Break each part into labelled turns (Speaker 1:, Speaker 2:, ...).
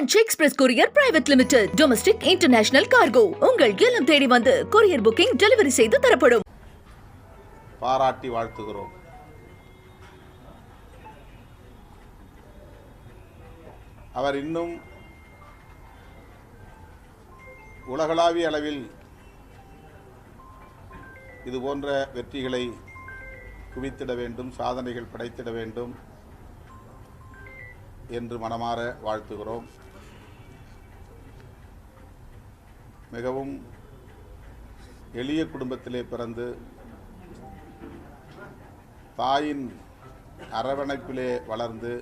Speaker 1: Branch express courier private limited domestic international cargo உங்கள் இல்லம் தேடி வந்து கொரியர் புக்கிங் டெலிவரி செய்து தரப்படும்.
Speaker 2: பாராட்டி வாழ்த்துகிறோம். அவர் இன்னும் உலகளாவிய அளவில் இது போன்ற வெற்றிகளை குவித்திட வேண்டும் சாதனைகள் படைத்திட வேண்டும் என்று மனமாற வாழ்த்துகிறோம். மிகவும் எளிய குடும்பத்திலே பிறந்து தாயின் அரவணைப்பிலே வளர்ந்து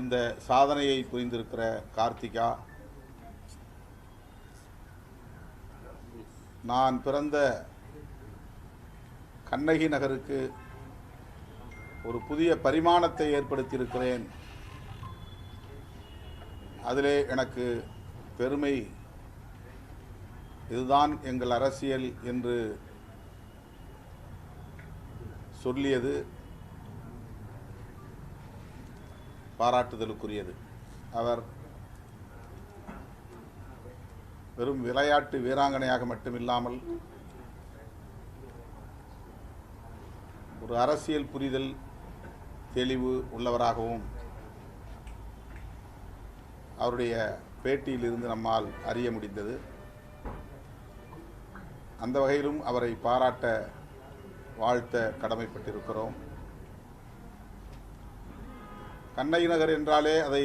Speaker 2: இந்த சாதனையை புரிந்திருக்கிற கார்த்திகா நான் பிறந்த கண்ணகி நகருக்கு ஒரு புதிய பரிமாணத்தை ஏற்படுத்தியிருக்கிறேன். அதிலே எனக்கு பெருமை. இதுதான் எங்கள் அரசியல் என்று சொல்லியது பாராட்டுதலுக்குரியது. அவர் வெறும் விளையாட்டு வீராங்கனையாக மட்டுமில்லாமல் ஒரு அரசியல் புரிதல் தெளிவு உள்ளவராகவும் அவருடைய பேட்டியிலிருந்து நம்மால் அறிய முடிந்தது. அந்த வகையிலும் அவரை பாராட்ட வாழ்த்த கடமைப்பட்டிருக்கிறோம். கண்ணகி நகர் என்றாலே அதை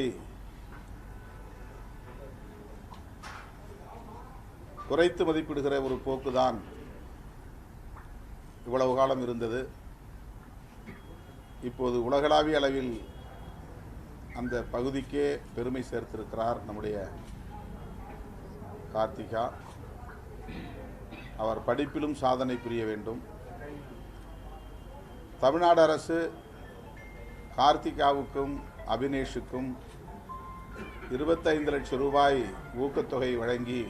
Speaker 2: குறைத்து மதிப்பிடுகிற ஒரு போக்குதான் இவ்வளவு காலம் இருந்தது. இப்போது உலகளாவிய அளவில் அந்த பகுதிக்கே பெருமை சேர்த்திருக்கிறார் நம்முடைய கார்த்திகா. அவர் படிப்பிலும் சாதனை புரிய வேண்டும். தமிழ்நாடு அரசு கார்த்திகாவுக்கும் அபினேஷுக்கும் இருபத்தைந்து லட்சம் ரூபாய் ஊக்கத்தொகை வழங்கி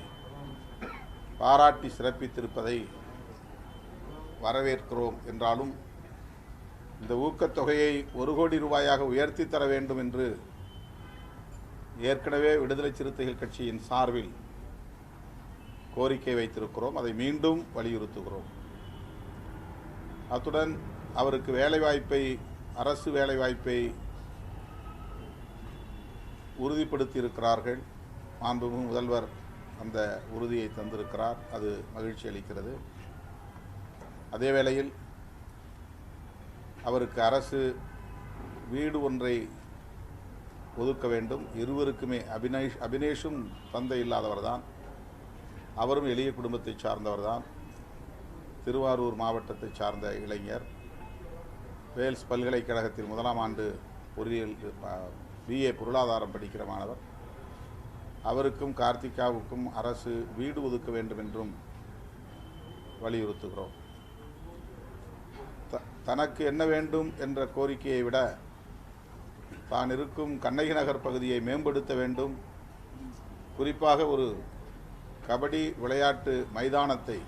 Speaker 2: பாராட்டி சிறப்பித்திருப்பதை வரவேற்கிறோம் என்றாலும் இந்த ஊக்கத்தொகையை ஒரு கோடி ரூபாயாக உயர்த்தி தர வேண்டும் என்று ஏற்கனவே விடுதலை சிறுத்தைகள் கட்சியின் சார்பில் கோரிக்கை வைத்திருக்கிறோம். அதை மீண்டும் வலியுறுத்துகிறோம். அத்துடன் அவருக்கு வேலைவாய்ப்பை அரசு வேலைவாய்ப்பை உறுதிப்படுத்தியிருக்கிறார்கள். மாண்புமிகு முதல்வர் அந்த உறுதியை தந்திருக்கிறார். அது மகிழ்ச்சி அளிக்கிறது. அதே வேளையில் அவருக்கு அரசு வீடு ஒன்றை ஒதுக்க வேண்டும். இருவருக்குமே அபினேஷ் அபினேஷும் தந்தை இல்லாதவர்தான். அவரும் எளிய குடும்பத்தை சார்ந்தவர்தான். திருவாரூர் மாவட்டத்தை சார்ந்த இளைஞர். வேல்ஸ் பல்கலைக்கழகத்தில் முதலாம் ஆண்டு பொறியியல் பிஏ பொருளாதாரம் படிக்கிற மாணவர். அவருக்கும் கார்த்திகாவுக்கும் அரசு வீடு ஒதுக்க வேண்டும் என்றும் வலியுறுத்துகிறோம். தனக்கு என்ன வேண்டும் என்ற கோரிக்கையை விட தான் இருக்கும் கண்ணகி நகர் பகுதியை மேம்படுத்த வேண்டும். குறிப்பாக ஒரு கபடி விளையாட்டு மைதானத்தை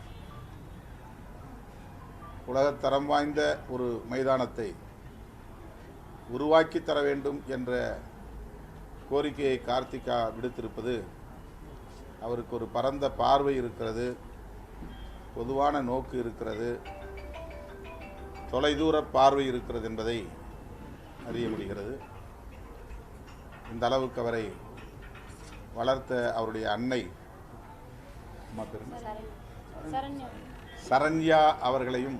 Speaker 2: உலகத்தரம் வாய்ந்த ஒரு மைதானத்தை உருவாக்கி தர வேண்டும் என்ற கோரிக்கையை கார்த்திகா விடுத்திருப்பது அவருக்கு ஒரு பரந்த பார்வை இருக்கிறது பொதுவான நோக்கு இருக்கிறது. தொலைதூர பார்வை இருக்கிறது என்பதை அறிய முடிகிறது. இந்த அளவுக்கு அவரை வளர்த்த அவருடைய அன்னை அம்மா
Speaker 3: சரண்யா
Speaker 2: சரண்யா அவர்களையும்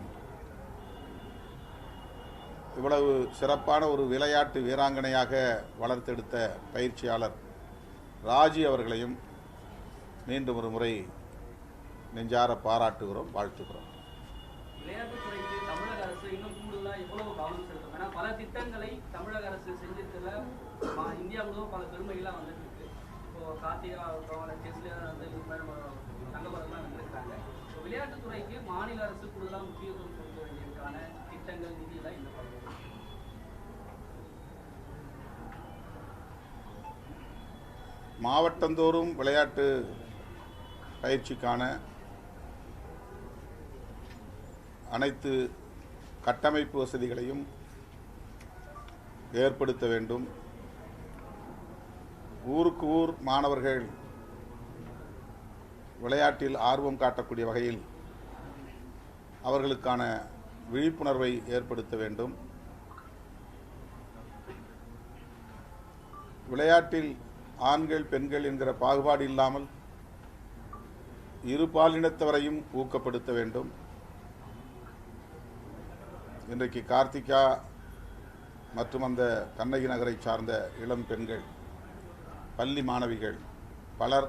Speaker 2: இவ்வளவு சிறப்பான ஒரு விளையாட்டு வீராங்கனையாக வளர்த்தெடுத்த பயிற்சியாளர் ராஜி அவர்களையும் மீண்டும் ஒரு முறை நெஞ்சார பாராட்டுகிறோம் வாழ்த்துகிறோம்.
Speaker 4: பல திட்டங்களை தமிழக அரசு செஞ்சதுல இந்தியா முழுவதும் பல பெருமைகள்லாம் வந்துட்டு இருக்கு இப்போ கார்த்திகா ஆகட்டும் செஸ்ல வந்து இது மாதிரி விளையாட்டுத்துறைக்கு மாநில அரசு கூடுதலாக முக்கியத்துவம் கொடுக்க வேண்டியதுக்கான திட்டங்கள் நிதியெல்லாம் இந்த பகுதியில்
Speaker 2: மாவட்டந்தோறும் விளையாட்டு பயிற்சிக்கான அனைத்து கட்டமைப்பு வசதிகளையும் ஏற்படுத்த வேண்டும். ஊருக்கு ஊர் மாணவர்கள் விளையாட்டில் ஆர்வம் காட்டக்கூடிய வகையில் அவர்களுக்கான விழிப்புணர்வை ஏற்படுத்த வேண்டும். விளையாட்டில் ஆண்கள் பெண்கள் என்கிற பாகுபாடு இல்லாமல் இரு பாலினத்தவரையும் ஊக்கப்படுத்த வேண்டும். இன்றைக்கு கார்த்திகா மற்றும் அந்த கண்ணகி நகரை சார்ந்த இளம் பெண்கள் பள்ளி மாணவிகள் பலர்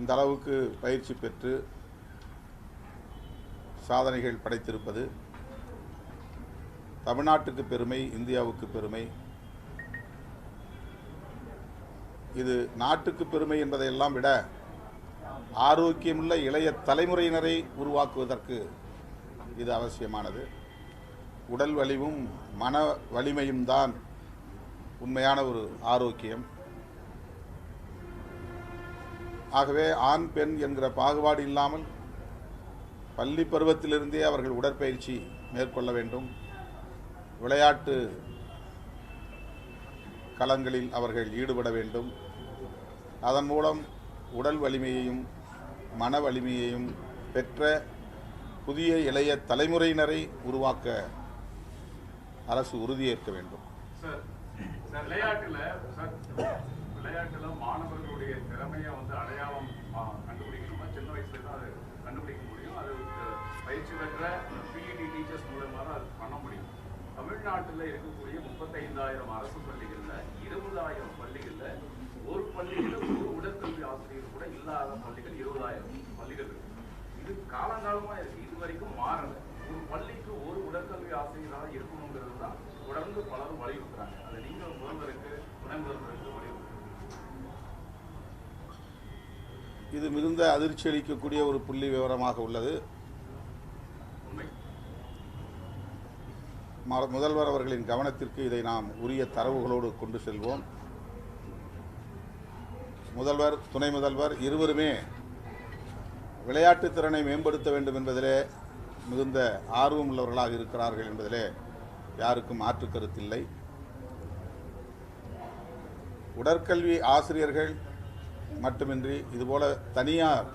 Speaker 2: இந்த அளவுக்கு பயிற்சி பெற்று சாதனைகள் படைத்திருப்பது தமிழ்நாட்டுக்கு பெருமை இந்தியாவுக்கு பெருமை. இது நாட்டுக்கு பெருமை என்பதையெல்லாம் விட ஆரோக்கியமுள்ள இளைய தலைமுறையினரை உருவாக்குவதற்கு இது அவசியமானது. உடல் வலிவும் மன வலிமையும் தான் உண்மையான ஒரு ஆரோக்கியம். ஆகவே ஆண் பெண் என்கிற பாகுபாடு இல்லாமல் பள்ளி பருவத்திலிருந்தே அவர்கள் உடற்பயிற்சி மேற்கொள்ள வேண்டும். விளையாட்டு களங்களில் அவர்கள் ஈடுபட வேண்டும். அதன் மூலம் உடல் வலிமையையும் மன வலிமையையும் பெற்ற புதிய இளைய தலைமுறையினரை உருவாக்க அரசு உறுதியேற்க வேண்டும்.
Speaker 3: சார் சார் விளையாட்டுல சார் விளையாட்டுல மாணவர்களுடைய திறமையை வந்து அடையாளம் ஆ, கண்டுபிடிக்கணுமா? சின்ன வயசுல தான் அது கண்டுபிடிக்க முடியும். அது பயிற்சி பெற்ற பிஇடி டீச்சர்ஸ் மூலமாக அது பண்ண முடியும். தமிழ்நாட்டில் இருக்கக்கூடிய முப்பத்தைந்தாயிரம் அரசு பள்ளிகளில் இருபதாயிரம் பள்ளிகளில் ஒரு பள்ளியில் ஒரு உடற்கல்வி ஆசிரியர் கூட இல்லாத பள்ளிகள் இருபதாயிரம் பள்ளிகள் இருக்கு. இது காலங்காலமாக இருக்குது இது வரைக்கும் மாறலை ஒரு பள்ளிக்கு ஒரு உடற்கல்வி ஆசிரியராக இருக்கணுங்கிறது தான் தொடர்ந்து பலரும் வலியுறுத்துறாங்க. அதை நீங்க முதல்வருக்கு துணை முதல்வருக்கு வலியுறுத்துறீங்க
Speaker 2: இது மிகுந்த அதிர்ச்சி அளிக்கக்கூடிய ஒரு புள்ளி விவரமாக உள்ளது. முதல்வர் அவர்களின் கவனத்திற்கு இதை நாம் உரிய தரவுகளோடு கொண்டு செல்வோம். முதல்வர் துணை முதல்வர் இருவருமே விளையாட்டுத் திறனை மேம்படுத்த வேண்டும் என்பதிலே மிகுந்த ஆர்வம் உள்ளவர்களாக இருக்கிறார்கள் என்பதிலே யாருக்கும் மாற்று கருத்தில்லை. உடற்கல்வி ஆசிரியர்கள் மட்டுமின்றி இதுபோல தனியார்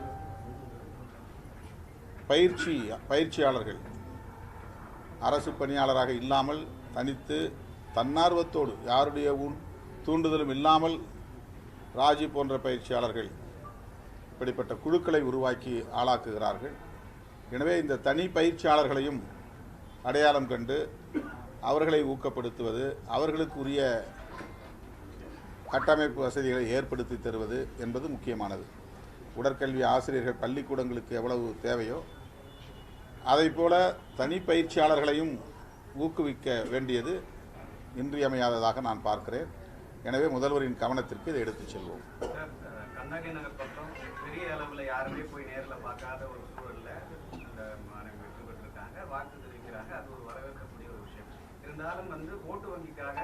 Speaker 2: பயிற்சி பயிற்சியாளர்கள் அரசு பணியாளராக இல்லாமல் தனித்து தன்னார்வத்தோடு யாருடைய தூண்டுதலும் இல்லாமல் ராஜி போன்ற பயிற்சியாளர்கள் இப்படிப்பட்ட குழுக்களை உருவாக்கி ஆளாக்குகிறார்கள். எனவே இந்த தனி பயிற்சியாளர்களையும் அடையாளம் கண்டு அவர்களை ஊக்கப்படுத்துவது அவர்களுக்குரிய கட்டமைப்பு வசதிகளை ஏற்படுத்தி தருவது என்பது முக்கியமானது. உடற்கல்வி ஆசிரியர்கள் பள்ளிக்கூடங்களுக்கு எவ்வளவு தேவையோ அதை போல தனிப்பயிற்சியாளர்களையும் ஊக்குவிக்க வேண்டியது இன்றியமையாததாக நான் பார்க்கிறேன். எனவே முதல்வரின் கவனத்திற்கு இதை எடுத்துச் செல்வோம்.
Speaker 5: கண்ணகி நகர் பக்கம் பெரிய அளவில் யாருமே போய் நேரில் பார்க்காத ஒரு சூழல்ல இந்த மாணவி வெற்றி பெற்றிருக்காங்க வாழ்த்து தெரிவிக்கிறாங்க அது ஒரு வரவேற்கக்கூடிய ஒரு விஷயம் இருந்தாலும் வந்து ஓட்டு வங்கிக்காக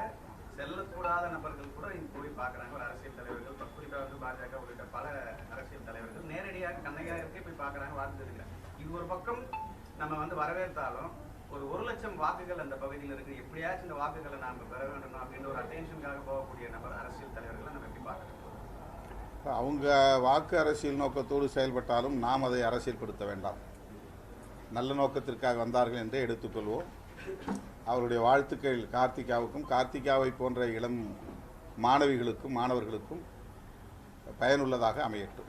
Speaker 5: செல்லக்கூடாத நபர்கள் கூட இங்க போய் பார்க்குறாங்க. ஒரு அரசியல் தலைவர்கள் குறிப்பாக வந்து பாஜக உள்ளிட்ட பல அரசியல் தலைவர்கள் நேரடியாக கண்ணகி போய் பார்க்குறாங்க வாழ்ந்துருக்காங்க தெரிவிக்கிறாங்க இது ஒரு பக்கம் நம்ம வந்து வரவேற்றாலும் ஒரு ஒரு லட்சம் வாக்குகள் அந்த பகுதியில் இருக்கு. எப்படியாச்சும் இந்த வாக்குகளை நாம் பெற வேண்டும் அப்படின்ற ஒரு அட்டென்ஷனுக்காக போகக்கூடிய நபர் அரசியல் தலைவர்களை நம்ம எப்படி பார்க்குறோம்
Speaker 2: அவங்க வாக்கு அரசியல் நோக்கத்தோடு செயல்பட்டாலும் நாம் அதை அரசியல்படுத்த வேண்டாம். நல்ல நோக்கத்திற்காக வந்தார்கள் என்றே எடுத்துக்கொள்வோம். அவருடைய வாழ்த்துக்கள் கார்த்திகாவுக்கும் கார்த்திகாவை போன்ற இளம் மாணவிகளுக்கும் மாணவர்களுக்கும் பயனுள்ளதாக அமையட்டும்.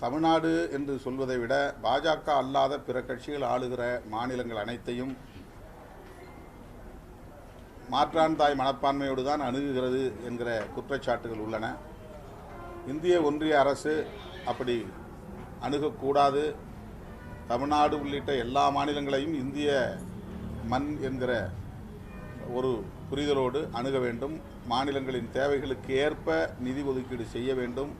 Speaker 2: தமிழ்நாடு என்று சொல்வதை விட பாஜக அல்லாத பிற கட்சிகள் ஆளுகிற மாநிலங்கள் அனைத்தையும் மாற்றான் தாய் மனப்பான்மையோடு தான் அணுகுகிறது என்கிற குற்றச்சாட்டுகள் உள்ளன. இந்திய ஒன்றிய அரசு அப்படி அணுகக்கூடாது. தமிழ்நாடு உள்ளிட்ட எல்லா மாநிலங்களையும் இந்திய மண் என்கிற ஒரு புரிதலோடு அணுக வேண்டும். மாநிலங்களின் தேவைகளுக்கு ஏற்ப நிதி ஒதுக்கீடு செய்ய வேண்டும்.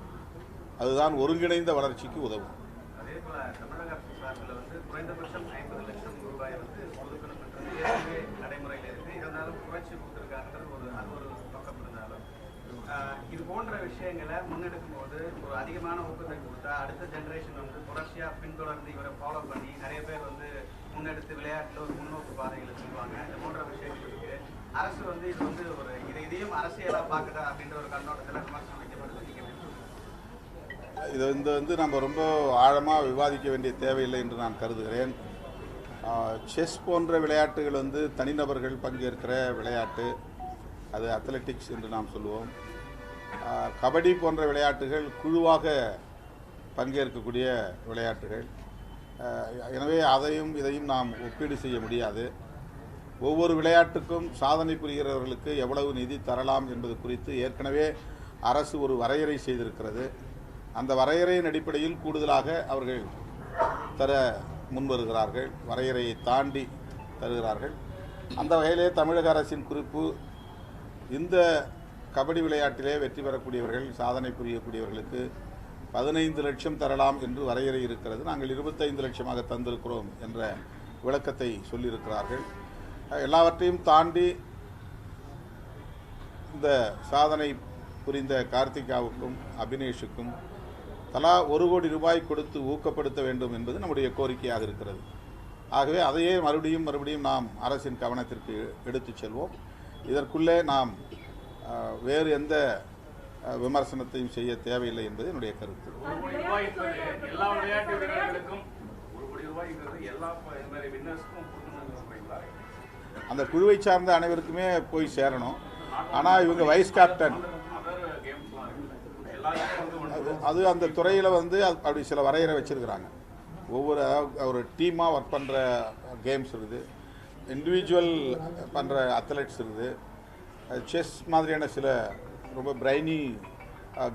Speaker 2: அதுதான் ஒருங்கிணைந்த வளர்ச்சிக்கு உதவும்.
Speaker 5: அதே போல தமிழக அரசு சார்பில் வந்து குறைந்தபட்சம் ஐம்பது லட்சம் ரூபாய் வந்து ஒதுக்கணும் என்றது ஏற்கனவே நடைமுறையில் ஒரு அது ஒரு பக்கம் இருந்தாலும் இது போன்ற விஷயங்களை முன்னெடுக்கும் போது ஒரு அதிகமான ஊக்கத்தை கொடுத்தா அடுத்த ஜென்ரேஷன் வந்து தொடர்ச்சியாக பின்தொடர்ந்து இவரை ஃபாலோ பண்ணி நிறைய பேர் வந்து முன்னெடுத்து விளையாட்டில் ஒரு முன்னோக்கு பாதைகளை செல்வாங்க. இது போன்ற விஷயங்கள் இருக்குது அரசு வந்து இது வந்து ஒரு இதை இதையும் அரசியலாக பார்க்குதா அப்படின்ற ஒரு கண்ணோட்டத்தில் விமர்சனம் வைக்கப்படுது
Speaker 2: இது வந்து வந்து நம்ம ரொம்ப ஆழமாக விவாதிக்க வேண்டிய தேவையில்லை என்று நான் கருதுகிறேன். செஸ் போன்ற விளையாட்டுகள் வந்து தனிநபர்கள் பங்கேற்கிற விளையாட்டு. அது அத்லெட்டிக்ஸ் என்று நாம் சொல்லுவோம். கபடி போன்ற விளையாட்டுகள் குழுவாக பங்கேற்கக்கூடிய விளையாட்டுகள். எனவே அதையும் இதையும் நாம் ஒப்பீடு செய்ய முடியாது. ஒவ்வொரு விளையாட்டுக்கும் சாதனை புரிகிறவர்களுக்கு எவ்வளவு நிதி தரலாம் என்பது குறித்து ஏற்கனவே அரசு ஒரு வரையறை செய்திருக்கிறது. அந்த வரையறையின் அடிப்படையில் கூடுதலாக அவர்கள் தர முன்வருகிறார்கள் வரையறையை தாண்டி தருகிறார்கள். அந்த வகையிலே தமிழக அரசின் குறிப்பு இந்த கபடி விளையாட்டிலே வெற்றி பெறக்கூடியவர்கள் சாதனை புரியக்கூடியவர்களுக்கு பதினைந்து லட்சம் தரலாம் என்று வரையறை இருக்கிறது. நாங்கள் இருபத்தைந்து லட்சமாக தந்திருக்கிறோம் என்ற விளக்கத்தை சொல்லியிருக்கிறார்கள். எல்லாவற்றையும் தாண்டி இந்த சாதனை புரிந்த கார்த்திகாவுக்கும் அபினேஷுக்கும் தலா ஒரு கோடி ரூபாய் கொடுத்து ஊக்கப்படுத்த வேண்டும் என்பது நம்முடைய கோரிக்கையாக இருக்கிறது. ஆகவே அதையே மறுபடியும் மறுபடியும் நாம் அரசின் கவனத்திற்கு எடுத்துச் செல்வோம். இதற்குள்ளே நாம் வேறு எந்த விமர்சனத்தையும் செய்ய தேவையில்லை என்பது என்னுடைய கருத்து. அந்த குழுவை சார்ந்த அனைவருக்குமே போய் சேரணும். ஆனால் இவங்க வைஸ் கேப்டன்
Speaker 3: அதர் கேம்ஸ்லாம் இருக்குல்ல எல்லாருக்கும் வந்து ஒன்று
Speaker 2: அது அது அந்த துறையில் வந்து அது அப்படி சில வரையறை வச்சுருக்கிறாங்க. ஒவ்வொரு ஒரு டீமாக ஒர்க் பண்ணுற கேம்ஸ் இருக்குது. இண்டிவிஜுவல் பண்ணுற அத்லெட்ஸ் இருக்குது. செஸ் மாதிரியான சில ரொம்ப பிரைனி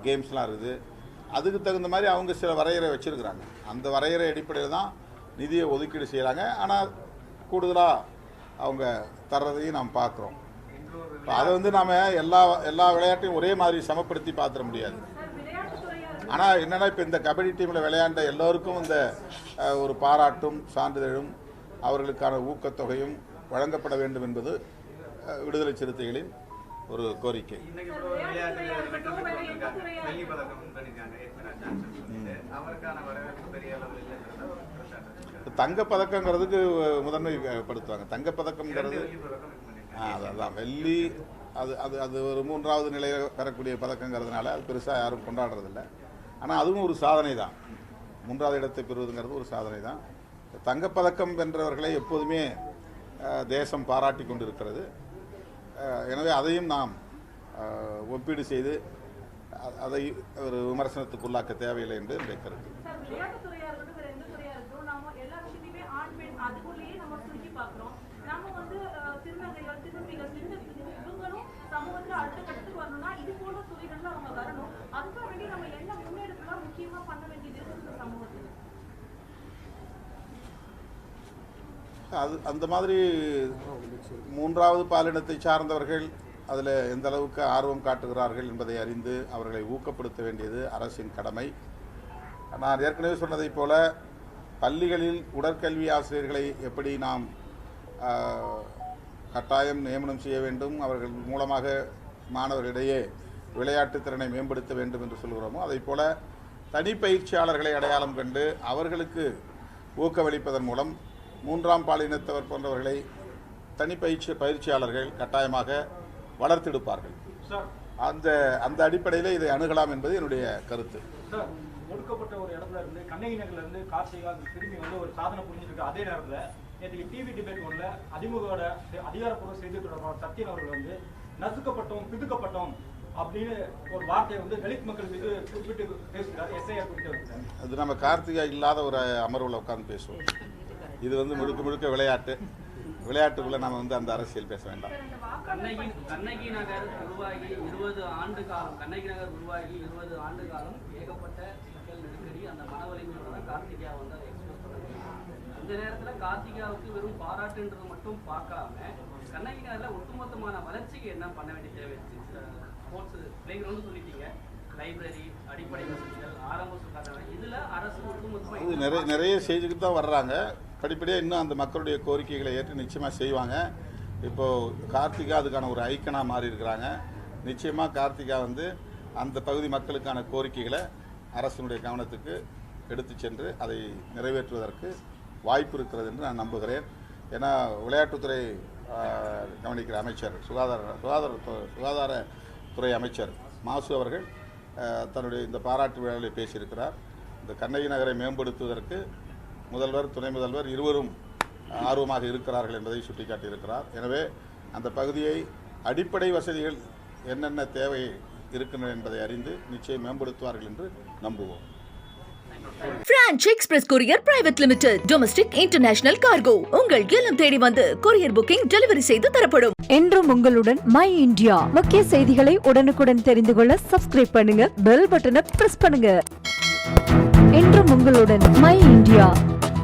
Speaker 2: கேம்ஸ்லாம் இருக்குது. அதுக்கு தகுந்த மாதிரி அவங்க சில வரையறை வச்சுருக்கிறாங்க. அந்த வரையறை அடிப்படையில் தான் நிதியை ஒதுக்கீடு செய்கிறாங்க ஆனால் கூடுதலாக அவங்க தர்றதையும் நாம் பார்க்குறோம். இப்போ அதை வந்து நாம் எல்லா எல்லா விளையாட்டையும் ஒரே மாதிரி சமப்படுத்தி பார்த்துட முடியாது. ஆனால் என்னன்னா இப்போ இந்த கபடி டீமில் விளையாண்ட எல்லோருக்கும் இந்த ஒரு பாராட்டும் சான்றிதழும் அவர்களுக்கான ஊக்கத்தொகையும் வழங்கப்பட வேண்டும் என்பது விடுதலை சிறுத்தைகளின் ஒரு கோரிக்கை.
Speaker 5: இன்னைக்கு கூட ஒரு விளையாட்டு வீரர் வெற்றி பெற்று வந்திருக்காங்க வெள்ளி பதக்கம் win பண்ணிருக்காங்க எட்மினா ஜான்சன் சொல்லிட்டு அவருக்கான வரவேற்பு பெரிய அளவில் இல்லைங்கிறத ஒரு குற்றச்சாட்டு வச்சிருக்காரு.
Speaker 2: தங்கப் பதக்கங்கிறதுக்கு முதன்மை படுத்துவாங்க.
Speaker 5: இரண்டு
Speaker 2: தங்கப்பதக்கங்கிறது
Speaker 5: வெள்ளி பதக்கம் win பண்ணிருக்காங்க.
Speaker 2: ஆ, அது அதான். வெள்ளி அது அது அது ஒரு மூன்றாவது நிலையை பெறக்கூடிய பதக்கங்கிறதுனால அது பெருசாக யாரும் கொண்டாடுறதில்ல. ஆனால் அதுவும் ஒரு சாதனை தான். மூன்றாவது இடத்தை பெறுவதுங்கிறது ஒரு சாதனை தான். தங்கப்பதக்கம் வென்றவர்களை எப்போதுமே தேசம் பாராட்டி கொண்டிருக்கிறது. எனவே அதையும் நாம் ஒப்பீடு செய்து அதை ஒரு விமர்சனத்துக்குள்ளாக்க தேவையில்லை என்று என்னுடைய கருத்து
Speaker 6: சார் விளையாட்டுத்துறையா இருக்கட்டும் வேற எந்த துறையா இருக்கட்டும் நாம எல்லா விஷயத்தையுமே ஆண் பெண் அதுக்குள்ளேயே நம்ம சுருக்கி பார்க்கிறோம் நாம வந்து அஹ், திருநங்கைகள் திருநங்கைகள் இந்த இவங்களும் சமூகத்துல அடுத்த கட்டத்துக்கு வரணும்னா இது போன்ற துறைகள்ல அவங்க வரணும் அதுக்காக வேண்டி நம்ம என்ன முன்னெடுப்புலாம் முக்கியமா பண்ண வேண்டியது இருக்குது இந்த சமூகத்துல
Speaker 2: அது அந்த மாதிரி மூன்றாவது பாலினத்தை சார்ந்தவர்கள் அதில் எந்த அளவுக்கு ஆர்வம் காட்டுகிறார்கள் என்பதை அறிந்து அவர்களை ஊக்கப்படுத்த வேண்டியது அரசின் கடமை. நான் ஏற்கனவே சொன்னதைப் போல பள்ளிகளில் உடற்கல்வி ஆசிரியர்களை எப்படி நாம் கட்டாயம் நியமனம் செய்ய வேண்டும் அவர்கள் மூலமாக மாணவர்களிடையே விளையாட்டு திறனை மேம்படுத்த வேண்டும் என்று சொல்கிறோமோ அதைப் போல தனிப்பயிற்சியாளர்களை அடையாளம் கண்டு அவர்களுக்கு ஊக்கமளிப்பதன் மூலம் மூன்றாம் பாலினத்தவர் போன்றவர்களை தனிப்பயிற்சி பயிற்சியாளர்கள் கட்டாயமாக வளர்த்தெடுப்பார்கள்.
Speaker 7: சார்.
Speaker 2: அந்த அந்த அடிப்படையில் இதை அணுகலாம் என்பது என்னுடைய கருத்து.
Speaker 7: சார் ஒடுக்கப்பட்ட ஒரு இடத்துல இருந்து கண்ணகி நகர்ல இருந்து கார்த்திகா திரும்பி வந்து ஒரு சாதனை புரிஞ்சிருக்கு. அதே நேரத்துல நேற்றுக்கு டிவி டிபேட் ஒன்ல அதிமுகவோட அதிகாரப்பூர்வ செய்தி தொடர்பாளர் சத்யன் அவர்கள் வந்து நசுக்கப்பட்டோம் பிதுக்கப்பட்டோம் அப்படின்னு ஒரு வார்த்தையை வந்து தலித் மக்கள் மீது குறிப்பிட்டு பேசுகிறார் எஸ்ஐஆர் வருகிறார்
Speaker 2: அது நம்ம கார்த்திகா இல்லாத ஒரு அமர்வில் உட்கார்ந்து பேசுவோம். இது வந்து முழுக்க முழுக்க விளையாட்டு. விளையாட்டுக்குள்ளே நம்ம வந்து அந்த அரசியல் பேச வேண்டாம்.
Speaker 4: கண்ணகி கண்ணகி நகர் உருவாகி இருபது ஆண்டு காலம் கண்ணகி நகர் உருவாகி இருபது ஆண்டு காலம் ஏகப்பட்ட சிக்கல் நெருக்கடி அந்த மன வலிமையோட தான் கார்த்திகா வந்து அதை எக்ஸ்பிரஸ் பண்ணாங்க. இந்த நேரத்துல கார்த்திகாவுக்கு வெறும் பாராட்டுன்றது மட்டும் பார்க்காம கண்ணகி நகர்ல ஒட்டுமொத்தமான வளர்ச்சிக்கு என்ன பண்ண வேண்டிய தேவை? ஸ்போர்ட்ஸ் பிளே கிரவுண்ட் சொல்லிட்டீங்க. லைப்ரரி அடிப்படை வசதிகள் ஆரம்ப சுகாதாரம் இதுல அரசு ஒட்டுமொத்தமா
Speaker 2: இது நிறைய நிறைய செய்துக்கிட்டு தான் வர்றாங்க. படிப்படியாக இன்னும் அந்த மக்களுடைய கோரிக்கைகளை ஏற்று நிச்சயமாக செய்வாங்க. இப்போது கார்த்திகா அதுக்கான ஒரு ஐக்கனாக மாறி இருக்கிறாங்க. நிச்சயமாக கார்த்திகா வந்து அந்த பகுதி மக்களுக்கான கோரிக்கைகளை அரசினுடைய கவனத்துக்கு எடுத்து சென்று அதை நிறைவேற்றுவதற்கு வாய்ப்பு இருக்கிறது என்று நான் நம்புகிறேன். ஏன்னா விளையாட்டுத்துறை கவனிக்கிற அமைச்சர் சுகாதார சுகாதார சுகாதாரத்துறை அமைச்சர் மாசு அவர்கள் தன்னுடைய இந்த பாராட்டு விழாவில் பேசியிருக்கிறார். இந்த கண்ணகி நகரை மேம்படுத்துவதற்கு முதல்வர் துணை முதல்வர் இருவரும் ஆர்வமாக இருக்கிறார்கள் என்பதை சுட்டிக்காட்டியிருக்கிறார். எனவே அந்த பகுதியை அடிப்படை வசதிகள் என்னென்ன தேவை இருக்கின்றன என்பதை அறிந்து நிச்சயம் மேம்படுத்துவார்கள் என்று நம்புவோம்.
Speaker 1: Branch express courier private limited domestic international cargo உங்கள் இல்லம் தேடி வந்து கொரியர் புக்கிங் டெலிவரி செய்து தரப்படும்.
Speaker 8: என்றும் உங்களுடன் மை இந்தியா முக்கிய செய்திகளை உடனுக்குடன் தெரிந்து கொள்ள சப்ஸ்கிரைப் பண்ணுங்க பெல் பட்டனை பிரஸ் பண்ணுங்க. என்றும் உங்களுடன் மை இந்தியா